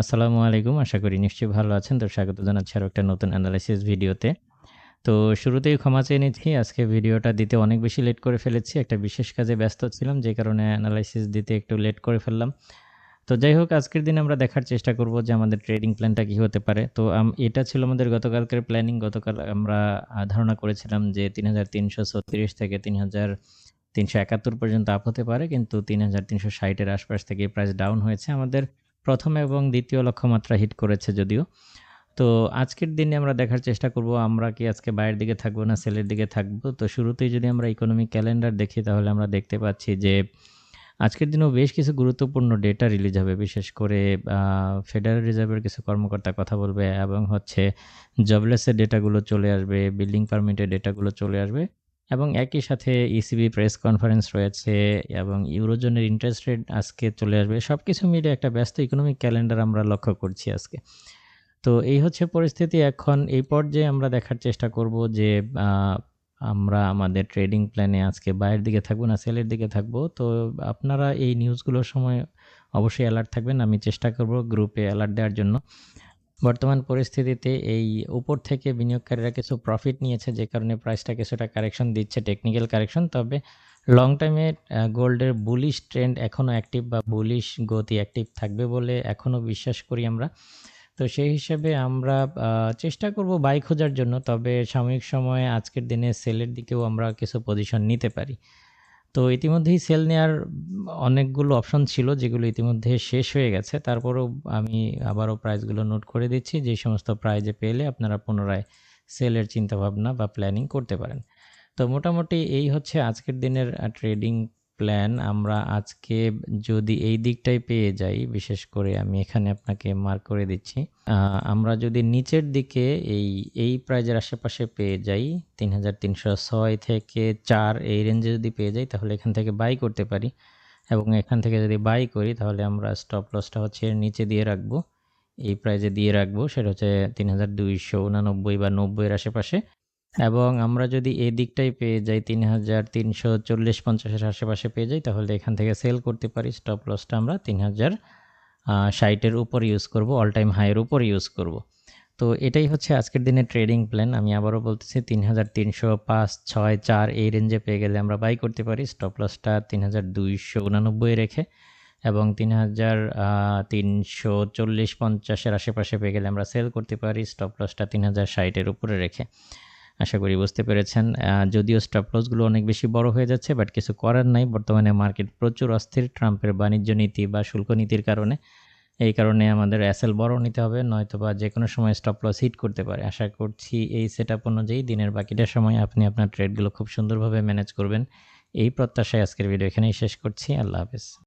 আসসালামু আলাইকুম। আশা করি নিশ্চয়ই ভালো আছেন। তো স্বাগত জানাচ্ছি আরও একটা নতুন অ্যানালাইসিস ভিডিওতে। তো শুরুতেই ক্ষমা চেয়ে নিচ্ছি। আজকে ভিডিওটা দিতে অনেক বেশি লেট করে ফেলেছি। একটা বিশেষ কাজে ব্যস্ত ছিলাম, যে কারণে এনালাইসিস দিতে একটু লেট করে ফেললাম। তো যাই হোক, আজকের দিনে আমরা দেখার চেষ্টা করব যে আমাদের ট্রেডিং প্ল্যানটা কী হতে পারে। তো এটা ছিল আমাদের গতকালকের প্ল্যানিং। গতকাল আমরা ধারণা করেছিলাম যে ৩৩৩৬ থেকে ৩৩৭১ পর্যন্ত আপ হতে পারে। কিন্তু ৩৩৬০ এর আশপাশ থেকে প্রাইস ডাউন হয়েছে। আমাদের প্রথম এবং দ্বিতীয় লক্ষ্যমাত্রা হিট করেছে যদিও। তো আজকের দিনে আমরা দেখার চেষ্টা করব আমরা কি আজকে বায়ের দিকে থাকব না সেলের দিকে থাকব। তো শুরুতেই যদি আমরা ইকোনমিক ক্যালেন্ডার দেখি তাহলে আমরা দেখতে পাচ্ছি যে আজকের দিনেও বেশ কিছু গুরুত্বপূর্ণ ডেটা রিলিজ হবে। বিশেষ করে ফেডারেল রিজার্ভের কিছু কর্মকর্তা কথা বলবে এবং হচ্ছে জবলেসের ডেটাগুলো চলে আসবে, বিল্ডিং পারমিটের ডেটাগুলো চলে আসবে এবং একই সাথে ইসিবি প্রেস কনফারেন্স রয়েছে এবং ইউরোজোনের ইন্টারেস্ট রেট আজকে চলে আসবে। সব কিছু মিলিয়ে একটা ব্যস্ত ইকোনমিক ক্যালেন্ডার আমরা লক্ষ্য করছি আজকে। তো এই হচ্ছে পরিস্থিতি এখন এই পর্যায়ে আমরা দেখার চেষ্টা করব যে আমরা আমাদের ট্রেডিং প্ল্যানে আজকে বাইরের দিকে থাকব না সেলের দিকে থাকব। তো আপনারা এই নিউজগুলোর সময় অবশ্যই অ্যালার্ট থাকবেন। আমি চেষ্টা করব গ্রুপে অ্যালার্ট দেওয়ার জন্য। বর্তমান পরিস্থিতিতে এই উপর থেকে বিনিয়োগকারীরা কিছু প্রফিট নিয়েছে, যে কারণে প্রাইসটা কিছুটা কারেকশন দিচ্ছে টেকনিক্যাল কারেকশন। তবে লং টাইমে গোল্ডের বুলিশ ট্রেন্ড এখনও অ্যাক্টিভ বা বুলিশ গতি অ্যাক্টিভ থাকবে বলে এখনও বিশ্বাস করি আমরা। তো সেই হিসেবে আমরা চেষ্টা করব বাই খোঁজার জন্য। তবে সাময়িক সময়ে আজকের দিনে সেলের দিকেও আমরা কিছু পজিশন নিতে পারি। তো ইতিমধ্যেই সেল নেওয়ার অনেকগুলো অপশন ছিল, যেগুলো ইতিমধ্যে শেষ হয়ে গেছে। তারপরেও আমি আবারও প্রাইসগুলো নোট করে দিচ্ছি। যে সমস্ত প্রাইজে পেলে আপনারা পুনরায় সেলের চিন্তাভাবনা বা প্ল্যানিং করতে পারেন। তো মোটামুটি এই হচ্ছে আজকের দিনের ট্রেডিং প্ল্যান। আমরা আজকে যদি এই দিকটাই পেয়ে যাই, বিশেষ করে আমি এখানে আপনাকে মার্ক করে দিচ্ছি। আমরা যদি নিচের দিকে এই, এই প্রাইজের আশেপাশে পেয়ে যাই ৩৩০৬ থেকে ৪ এই রেঞ্জে যদি পেয়ে যাই তাহলে এখান থেকে বাই করতে পারি এবং এখান থেকে যদি বাই করি তাহলে আমরা স্টপ লসটা হচ্ছে নিচে দিয়ে রাখব। এই প্রাইজে দিয়ে রাখব সেটা হচ্ছে ৩২৮৯ বা ৯০ এর আশেপাশে এবং আমরা যদি এই দিকটাই পেয়ে যাই তিন হাজার তিনশো চল্লিশ পঞ্চাশের আশেপাশে পেয়ে যাই তাহলে এখান থেকে সেল করতে পারি। স্টপ লসটা আমরা ৩০০০ আ ৬০ এর উপর ইউজ করব। অল টাইম হাইয়ের উপর ইউজ করব। তো এটাই হচ্ছে আজকের দিনে ট্রেডিং প্ল্যান। আমি আবারও বলতেছি ৩৩০৫, ৬, ৪ এই রেঞ্জে পেয়ে গেলে আমরা বাই করতে পারি। স্টপ লসটা তিন হাজার দুইশো উনানব্বই রেখে এবং তিন হাজার তিনশো চল্লিশ পঞ্চাশের আশেপাশে পেয়ে গেলে আমরা সেল করতে পারি। স্টপ লসটা ৩০৬০ এর উপরে রেখে। আশা করি বুঝতে পেরেছেন। যদিও স্টপ লসগুলো অনেক বেশি বড় হয়ে যাচ্ছে বাট কিছু করার নাই। বর্তমানে মার্কেট প্রচুর অস্থির ট্রাম্পের বাণিজ্য নীতি বা শুল্ক নীতির কারণে। এই কারণে আমাদের অ্যাসেল বড় নিতে হবে নয়তো বা যে কোনো সময় স্টপ লস হিট করতে পারে। আশা করছি এই সেটআপ অনুযায়ী দিনের বাকিটা সময় আপনি আপনার ট্রেডগুলো খুব সুন্দরভাবে ম্যানেজ করবেন। এই প্রত্যাশায় আজকের ভিডিও এখানেই শেষ করছি। আল্লাহ হাফেজ।